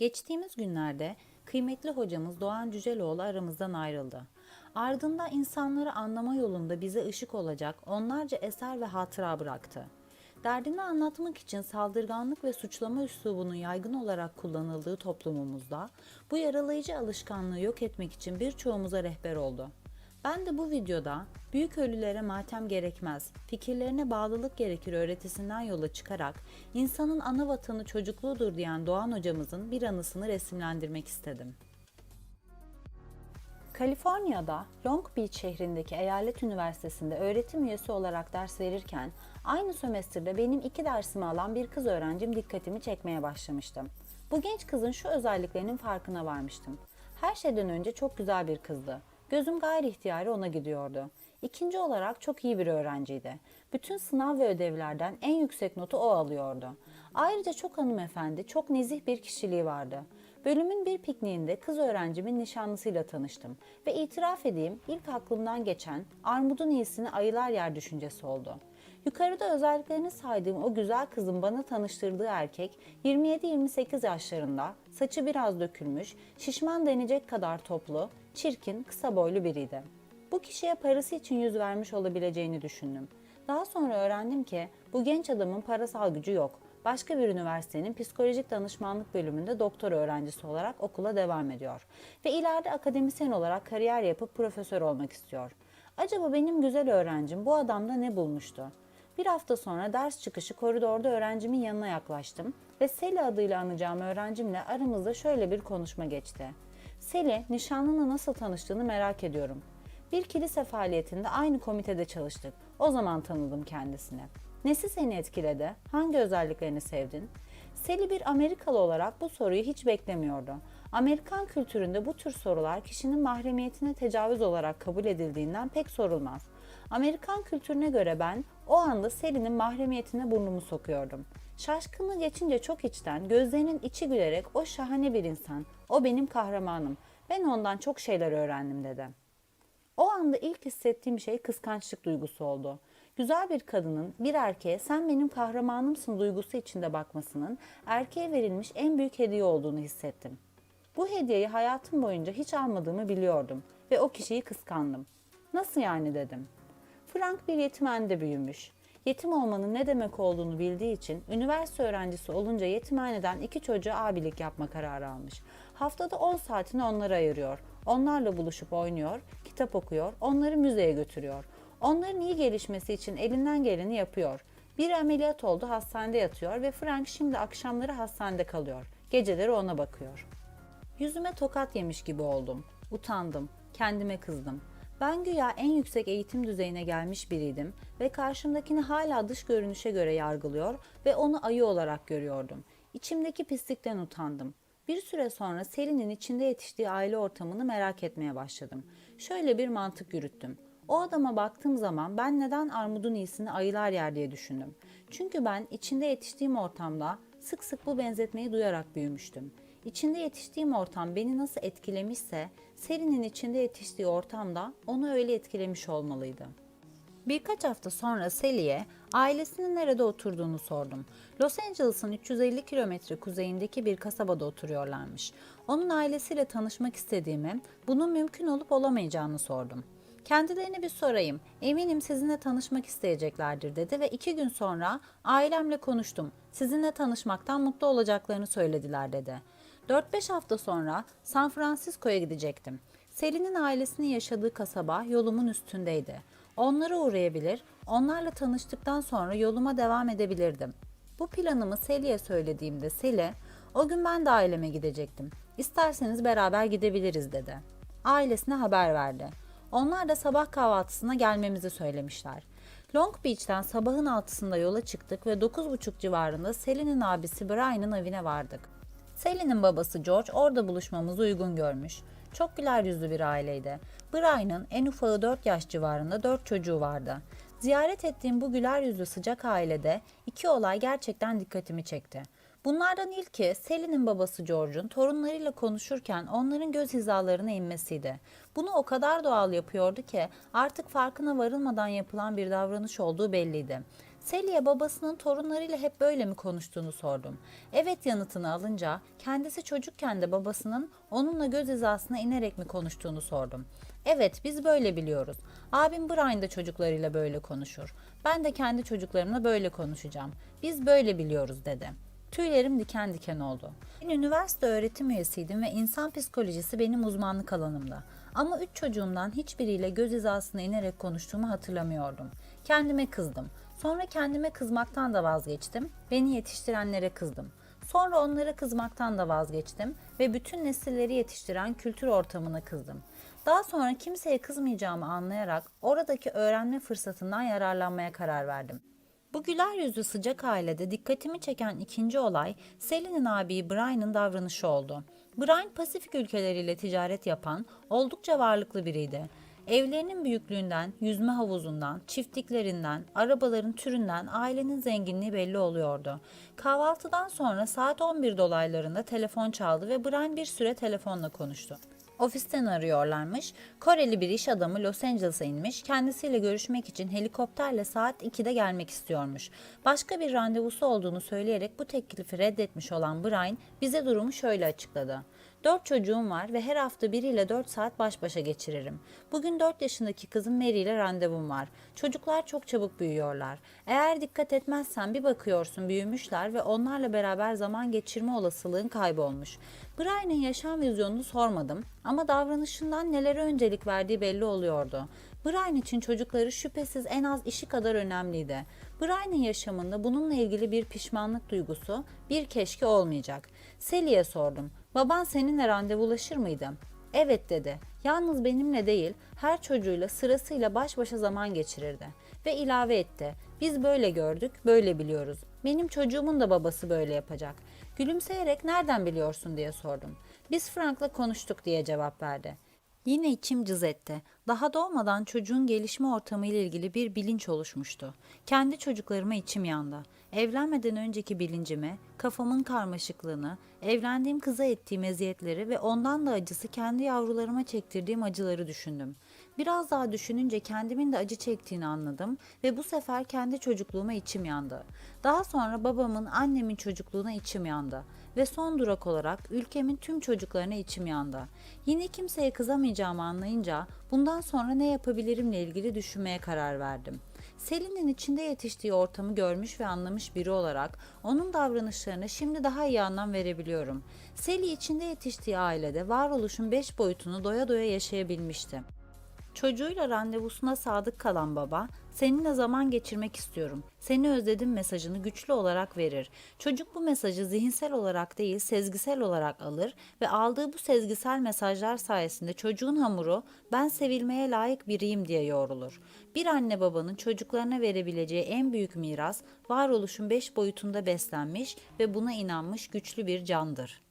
Geçtiğimiz günlerde kıymetli hocamız Doğan Cüceloğlu aramızdan ayrıldı. Ardında insanları anlama yolunda bize ışık olacak onlarca eser ve hatıra bıraktı. Derdini anlatmak için saldırganlık ve suçlama üslubunun yaygın olarak kullanıldığı toplumumuzda bu yaralayıcı alışkanlığı yok etmek için birçoğumuza rehber oldu. Ben de bu videoda büyük ölülere matem gerekmez, fikirlerine bağlılık gerekir öğretisinden yola çıkarak insanın ana vatanı çocukluğudur diyen Doğan hocamızın bir anısını resimlendirmek istedim. Kaliforniya'da Long Beach şehrindeki eyalet üniversitesinde öğretim üyesi olarak ders verirken aynı sömestrde benim iki dersimi alan bir kız öğrencim dikkatimi çekmeye başlamıştım. Bu genç kızın şu özelliklerinin farkına varmıştım. Her şeyden önce çok güzel bir kızdı. Gözüm gayri ihtiyari ona gidiyordu. İkinci olarak çok iyi bir öğrenciydi. Bütün sınav ve ödevlerden en yüksek notu o alıyordu. Ayrıca çok hanımefendi, çok nezih bir kişiliği vardı. Bölümün bir pikniğinde kız öğrencimin nişanlısıyla tanıştım ve itiraf edeyim ilk aklımdan geçen armudun iyisini ayılar yer düşüncesi oldu. Yukarıda özelliklerini saydığım o güzel kızın bana tanıştırdığı erkek 27-28 yaşlarında, saçı biraz dökülmüş, şişman denecek kadar toplu, çirkin, kısa boylu biriydi. Bu kişiye parası için yüz vermiş olabileceğini düşündüm. Daha sonra öğrendim ki bu genç adamın parasal gücü yok. Başka bir üniversitenin psikolojik danışmanlık bölümünde doktor öğrencisi olarak okula devam ediyor. Ve ileride akademisyen olarak kariyer yapıp profesör olmak istiyor. Acaba benim güzel öğrencim bu adamda ne bulmuştu? Bir hafta sonra ders çıkışı koridorda öğrencimin yanına yaklaştım ve Seli adıyla anacağım öğrencimle aramızda şöyle bir konuşma geçti. Seli, nişanlınla nasıl tanıştığını merak ediyorum. Bir kilise faaliyetinde aynı komitede çalıştık. O zaman tanıdım kendisini. Nesi seni etkiledi? Hangi özelliklerini sevdin? Seli bir Amerikalı olarak bu soruyu hiç beklemiyordu. Amerikan kültüründe bu tür sorular kişinin mahremiyetine tecavüz olarak kabul edildiğinden pek sorulmaz. Amerikan kültürüne göre ben o anda Seli'nin mahremiyetine burnumu sokuyordum. Şaşkınlığı geçince çok içten, gözlerinin içi gülerek o şahane bir insan, o benim kahramanım, ben ondan çok şeyler öğrendim dedi. O anda ilk hissettiğim şey kıskançlık duygusu oldu. Güzel bir kadının bir erkeğe sen benim kahramanımsın duygusu içinde bakmasının erkeğe verilmiş en büyük hediye olduğunu hissettim. Bu hediyeyi hayatım boyunca hiç almadığımı biliyordum ve o kişiyi kıskandım. Nasıl yani dedim. Frank bir yetimhanede büyümüş. Yetim olmanın ne demek olduğunu bildiği için üniversite öğrencisi olunca yetimhaneden iki çocuğa abilik yapma kararı almış. Haftada 10 saatini onlara ayırıyor. Onlarla buluşup oynuyor, kitap okuyor, onları müzeye götürüyor. Onların iyi gelişmesi için elinden geleni yapıyor. Bir ameliyat oldu, hastanede yatıyor ve Frank şimdi akşamları hastanede kalıyor. Geceleri ona bakıyor. Yüzüme tokat yemiş gibi oldum. Utandım, kendime kızdım. Ben güya en yüksek eğitim düzeyine gelmiş biriydim ve karşımdakini hala dış görünüşe göre yargılıyor ve onu ayı olarak görüyordum. İçimdeki pislikten utandım. Bir süre sonra Selin'in içinde yetiştiği aile ortamını merak etmeye başladım. Şöyle bir mantık yürüttüm. O adama baktığım zaman ben neden armudun iyisini ayılar yer diye düşündüm. Çünkü ben içinde yetiştiğim ortamda sık sık bu benzetmeyi duyarak büyümüştüm. İçinde yetiştiğim ortam beni nasıl etkilemişse Selin'in içinde yetiştiği ortam da onu öyle etkilemiş olmalıydı. Birkaç hafta sonra Sally'e ailesinin nerede oturduğunu sordum. Los Angeles'ın 350 kilometre kuzeyindeki bir kasabada oturuyorlarmış. Onun ailesiyle tanışmak istediğimi, bunun mümkün olup olamayacağını sordum. Kendilerine bir sorayım, eminim sizinle tanışmak isteyeceklerdir dedi ve iki gün sonra ailemle konuştum. Sizinle tanışmaktan mutlu olacaklarını söylediler dedi. 4-5 hafta sonra San Francisco'ya gidecektim. Selin'in ailesinin yaşadığı kasaba yolumun üstündeydi. Onlara uğrayabilir, onlarla tanıştıktan sonra yoluma devam edebilirdim. Bu planımı Seli'ye söylediğimde Seli, o gün ben de aileme gidecektim. İsterseniz beraber gidebiliriz dedi. Ailesine haber verdi. Onlar da sabah kahvaltısına gelmemizi söylemişler. Long Beach'ten sabahın altısında yola çıktık ve 9.30 civarında Selin'in abisi Brian'ın evine vardık. Sally'nin babası George orada buluşmamızı uygun görmüş. Çok güler yüzlü bir aileydi. Brian'ın en ufağı 4 yaş civarında 4 çocuğu vardı. Ziyaret ettiğim bu güler yüzlü sıcak ailede iki olay gerçekten dikkatimi çekti. Bunlardan ilki Sally'nin babası George'un torunlarıyla konuşurken onların göz hizalarına inmesiydi. Bunu o kadar doğal yapıyordu ki artık farkına varılmadan yapılan bir davranış olduğu belliydi. Sally'e babasının torunlarıyla hep böyle mi konuştuğunu sordum. Evet yanıtını alınca kendisi çocukken de babasının onunla göz hizasına inerek mi konuştuğunu sordum. Evet biz böyle biliyoruz. Abim Brian da çocuklarıyla böyle konuşur. Ben de kendi çocuklarımla böyle konuşacağım. Biz böyle biliyoruz dedi. Tüylerim diken diken oldu. Ben üniversite öğretim üyesiydim ve insan psikolojisi benim uzmanlık alanımda. Ama üç çocuğumdan hiçbiriyle göz hizasına inerek konuştuğumu hatırlamıyordum. Kendime kızdım. Sonra kendime kızmaktan da vazgeçtim. Beni yetiştirenlere kızdım. Sonra onlara kızmaktan da vazgeçtim ve bütün nesilleri yetiştiren kültür ortamına kızdım. Daha sonra kimseye kızmayacağımı anlayarak oradaki öğrenme fırsatından yararlanmaya karar verdim. Bu güler yüzlü sıcak ailede dikkatimi çeken ikinci olay Sally'nin abi Brian'ın davranışı oldu. Brian Pasifik ülkeleriyle ticaret yapan oldukça varlıklı biriydi. Evlerinin büyüklüğünden, yüzme havuzundan, çiftliklerinden, arabaların türünden ailenin zenginliği belli oluyordu. Kahvaltıdan sonra saat 11 dolaylarında telefon çaldı ve Brian bir süre telefonla konuştu. Ofisten arıyorlarmış. Koreli bir iş adamı Los Angeles'a inmiş. Kendisiyle görüşmek için helikopterle saat 2'de gelmek istiyormuş. Başka bir randevusu olduğunu söyleyerek bu teklifi reddetmiş olan Brian bize durumu şöyle açıkladı. Dört çocuğum var ve her hafta biriyle dört saat baş başa geçiririm. Bugün dört yaşındaki kızım Mary ile randevum var. Çocuklar çok çabuk büyüyorlar. Eğer dikkat etmezsen bir bakıyorsun büyümüşler ve onlarla beraber zaman geçirme olasılığın kaybolmuş. Brian'ın yaşam vizyonunu sormadım ama davranışından nelere öncelik verdiği belli oluyordu. Brian için çocukları şüphesiz en az işi kadar önemliydi. Brian'ın yaşamında bununla ilgili bir pişmanlık duygusu, bir keşke olmayacak. Sally'e sordum. Baban seninle randevulaşır mıydı? Evet dedi. Yalnız benimle değil, her çocuğuyla sırasıyla baş başa zaman geçirirdi. Ve ilave etti. Biz böyle gördük, böyle biliyoruz. Benim çocuğumun da babası böyle yapacak. Gülümseyerek nereden biliyorsun diye sordum. Biz Frank'la konuştuk diye cevap verdi. Yine içim cız etti. Daha doğmadan çocuğun gelişme ortamı ile ilgili bir bilinç oluşmuştu. Kendi çocuklarıma içim yandı. Evlenmeden önceki bilincimi, kafamın karmaşıklığını, evlendiğim kıza ettiğim eziyetleri ve ondan da acısı kendi yavrularıma çektirdiğim acıları düşündüm. Biraz daha düşününce kendimin de acı çektiğini anladım ve bu sefer kendi çocukluğuma içim yandı. Daha sonra babamın, annemin çocukluğuna içim yandı ve son durak olarak ülkemin tüm çocuklarına içim yandı. Yine kimseye kızamayacağımı anlayınca bundan sonra ne yapabilirimle ilgili düşünmeye karar verdim. Selin'in içinde yetiştiği ortamı görmüş ve anlamış biri olarak onun davranışlarına şimdi daha iyi anlam verebiliyorum. Seli içinde yetiştiği ailede varoluşun beş boyutunu doya doya yaşayabilmişti. Çocuğuyla randevusuna sadık kalan baba, seninle zaman geçirmek istiyorum, seni özledim mesajını güçlü olarak verir. Çocuk bu mesajı zihinsel olarak değil, sezgisel olarak alır ve aldığı bu sezgisel mesajlar sayesinde çocuğun hamuru ben sevilmeye layık biriyim diye yoğrulur. Bir anne babanın çocuklarına verebileceği en büyük miras, varoluşun beş boyutunda beslenmiş ve buna inanmış güçlü bir candır.